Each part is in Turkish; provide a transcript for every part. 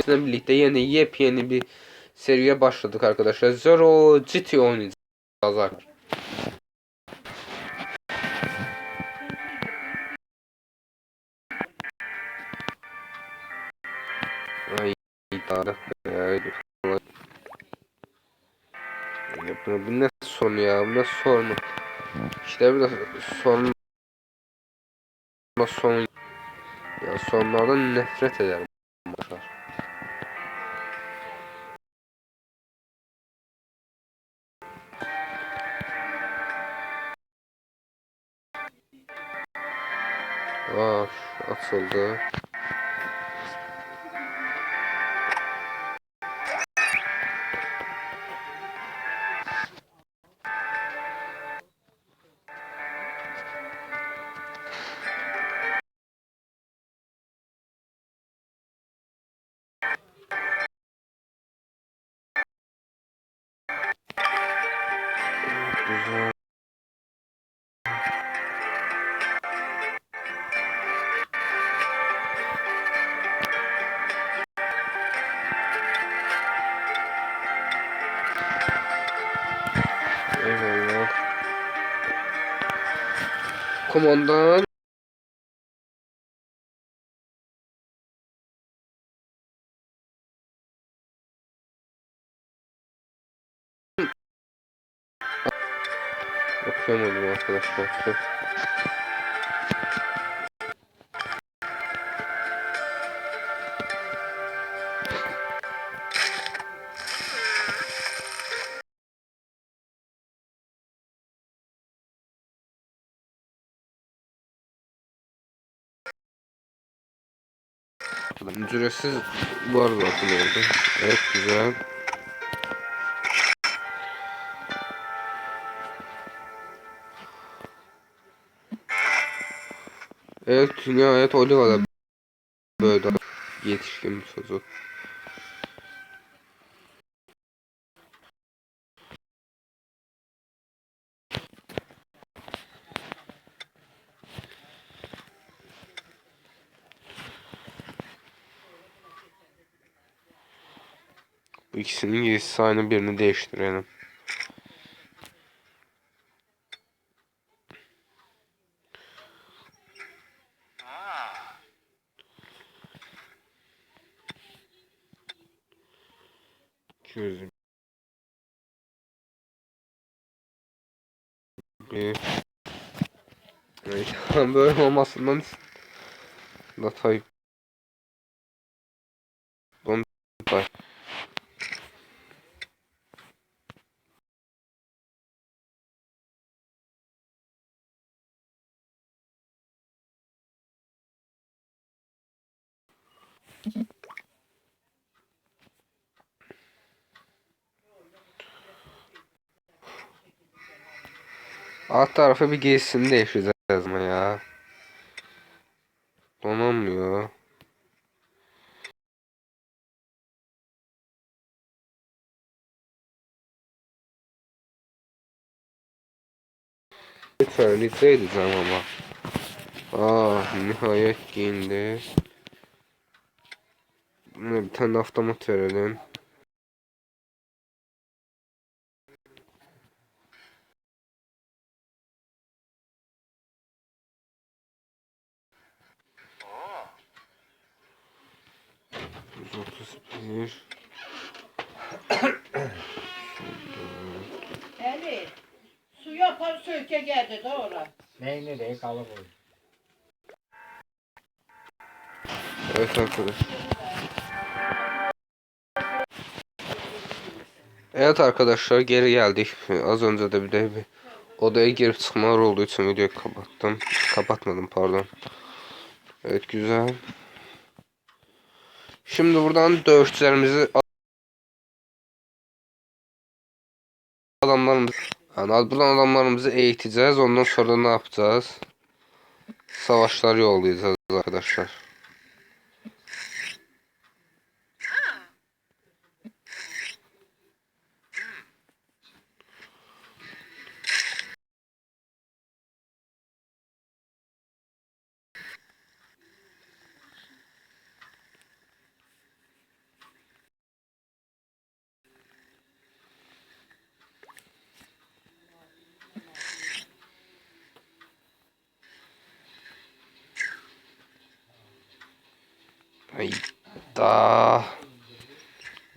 Sizinle birlikte yeni yepyeni bir seriye başladık arkadaşlar. Zero GT oynayacağız. arkadaşlar. Ay. Ya bu, ne sorun ya? Bu ne sorun? İşte bir de sorun son ya sonlardan nefret ederim. Atıldı. Komandan. Okuyamadım arkadaşlar. Tüh. Ücretsiz bu arada atılıyordu. Evet güzel. Evet nihayet Oliva'da böyle yetişkin bir Bu ikisinin giysisi aynı birini değiştirelim. Gözüm. Bir. Böyle olmasından datayı Bunu datay. Alt tarafı bir giysisini değiştireceğiz ama ya. Donanmıyor. Lütfen rica edeceğim ama. Ah nihayet giyindi. Buna bir tane avtomat verelim. Bir. Eli, su yapar söke geldi doğru. Neyini de kalıp oyun. Evet arkadaş. Evet arkadaşlar geri geldik. Az önce de bir de bir odaya girip çıkmalar olduğu için videoyu kapattım. Kapatmadım pardon. Evet güzel. Şimdi buradan dövüşçülerimizi adamlarımız yani buradan adamlarımızı eğiteceğiz. Ondan sonra ne yapacağız? Savaşlar yollayacağız arkadaşlar. Ay da.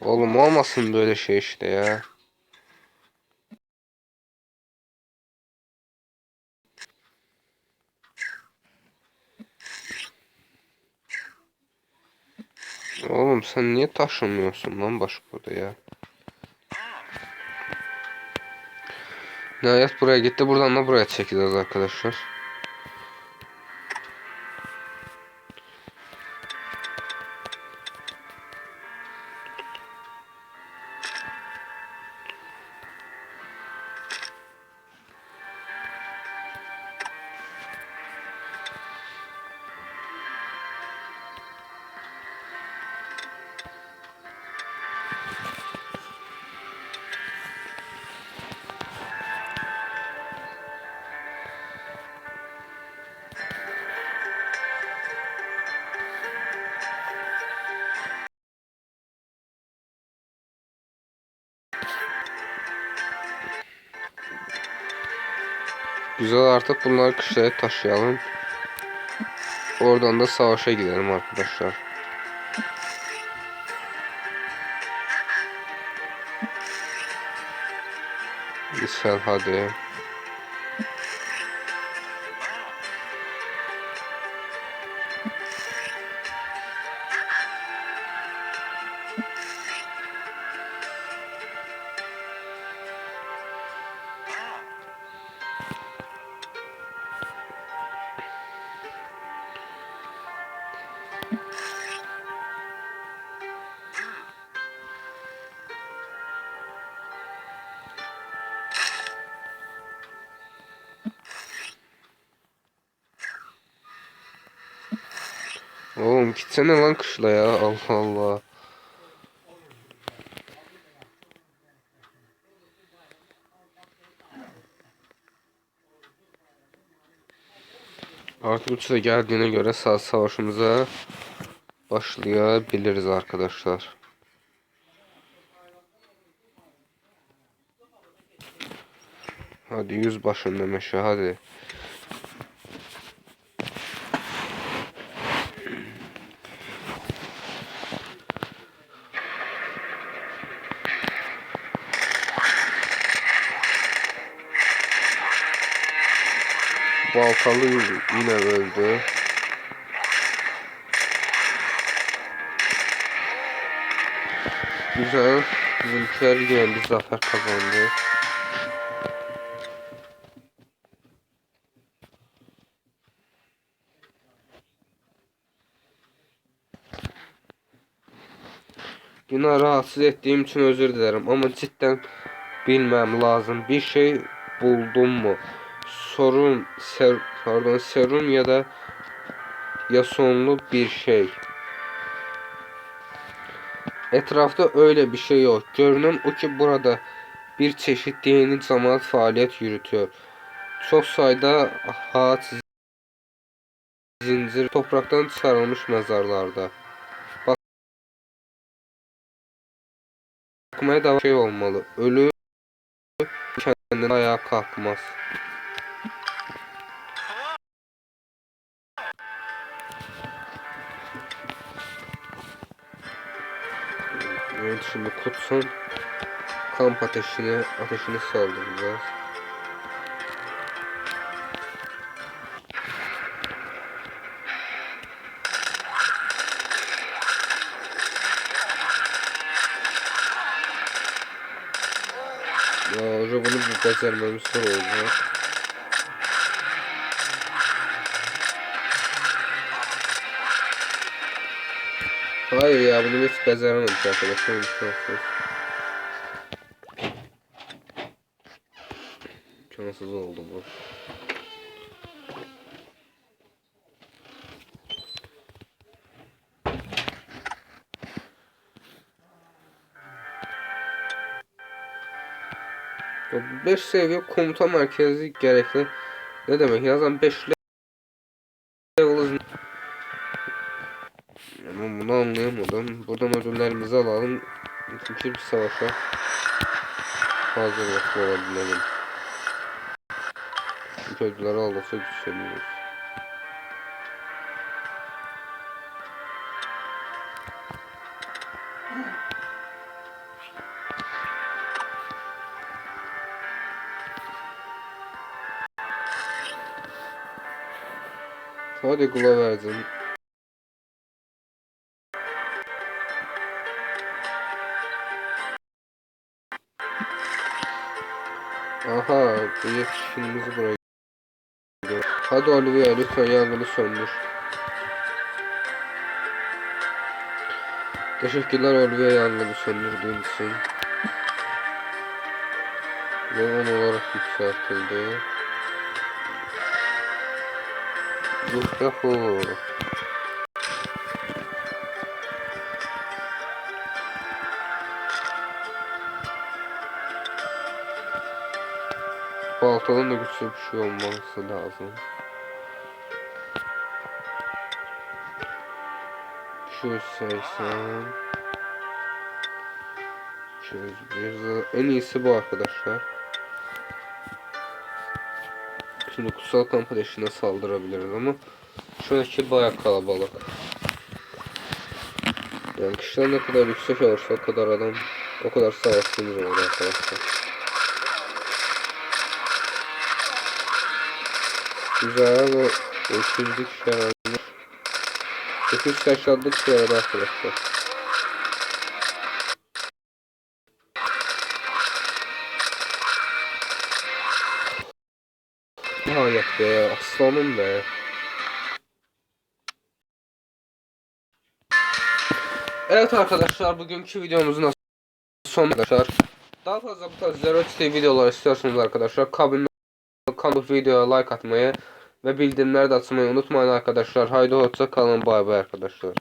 Oğlum olmasın böyle şey işte ya. Oğlum sen niye taşınmıyorsun lan başka ya? Nihayet buraya gitti. Buradan da buraya çekeceğiz arkadaşlar. Güzel artık bunları kışlaya taşıyalım. Oradan da savaşa gidelim arkadaşlar. İshal hadi. Oğlum gitsene lan kışla ya. Allah Allah. Artık uçta geldiğine göre sağ savaşımıza başlayabiliriz arkadaşlar. Hadi yüz başında meşe hadi. Baltalı yine öldü. Güzel. Bizimkiler yine bir zafer kazandı. Yine rahatsız ettiğim için özür dilerim ama cidden bilmem lazım. Bir şey buldum mu? Sorun, ser, pardon serum ya da yasonlu bir şey. Etrafta öyle bir şey yok. Görünen o ki burada bir çeşit dini cemaat faaliyet yürütüyor. Çok sayıda haç zincir topraktan çıkarılmış mezarlarda. Bakmaya da şey olmalı. Ölü kendine ayağa kalkmaz. Evet şimdi kutsun kamp ateşini ateşini saldıracağız. Ya hoca bunu bir becermemiz zor olacak. Hayır ya bunu hiç beceremedik arkadaşlar. İmkansız. İmkansız oldu bu. Ya bu 5 seviye komuta merkezi gerekli. Ne demek? Yazan 5 level Ben bunu anlayamadım. Buradan ödüllerimizi alalım. İkinci bir savaşa hazırlıklı olabilelim. Çünkü ödülleri alırsa güçleniyoruz. Hadi kula verdim. Aha, bu yetişkinimizi buraya. Hadi Olivia lütfen yangını söndür. Teşekkürler Olivia yangını söndürdüğün için. 10 olarak yükseltildi. Yuhu. Baltanın da güçlü bir şey olması lazım. Şu 80 201 en iyisi bu arkadaşlar. Şimdi kutsal kamp ateşine saldırabiliriz ama şuradaki baya kalabalık. Yani kişiler ne kadar yüksek olursa o kadar adam o kadar savaşçımız olur arkadaşlar. Güzel şey almış. 8 taşlandık şu arada arkadaşlar. Nihayet be aslanım be. Evet arkadaşlar bugünkü videomuzun son arkadaşlar. Daha fazla bu tarz Zero TV videolar istiyorsanız arkadaşlar kabin kanalı videoya like atmayı ve bildirimleri de açmayı unutmayın arkadaşlar. Haydi hoşça kalın bay bay arkadaşlar.